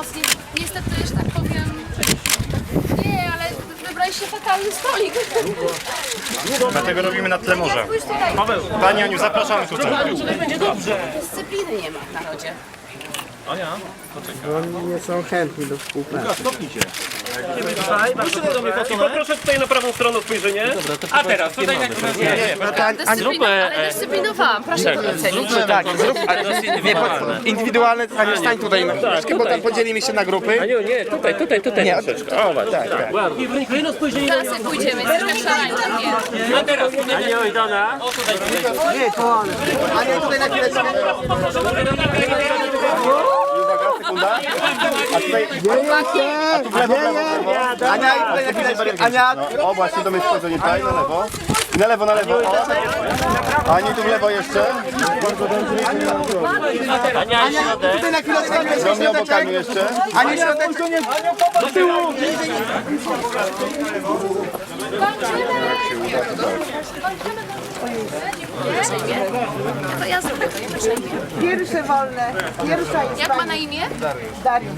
mocniej. Niestety, że tak powiem... Nie, ale wybraliście fatalny stolik. Dlatego robimy na tle morza. Pójdź tutaj. Pani Aniu, zapraszamy tutaj. Dyscypliny nie ma w narodzie. Oni nie są chętni do współpracy. Proszę tutaj na prawą stronę spojrzenie. A teraz, tutaj na Dyscyplina, ale dyscyplinowałam, proszę to docenić. Tak, zrób, a, nie, indywidualne, Aniu, stań tutaj na chwileczkę, bo tam podzielimy się na grupy. Nie, nie, tutaj, tutaj, tutaj. Nie, o, tak, tak. Kolejno spojrzenie. Zaraz sobie pójdziemy, jesteśmy. Nie. A teraz, Ania Ojdana. Nie, to on. Ania, tutaj na chwileczkę. Ania, tutaj na chwileczkę. Ania, O, właśnie to jest wchodzenie tutaj, na lewo. Na lewo, na lewo. O. Ani tu w lewo jeszcze. Tutaj na chwileczkę. Ania, Do mnie obokami jeszcze. Ania, środeczek. do tyłu. To ja zrobię, to ja Pierwsze wolne. Pierwsza jest Jak ma na imię? Dariusz.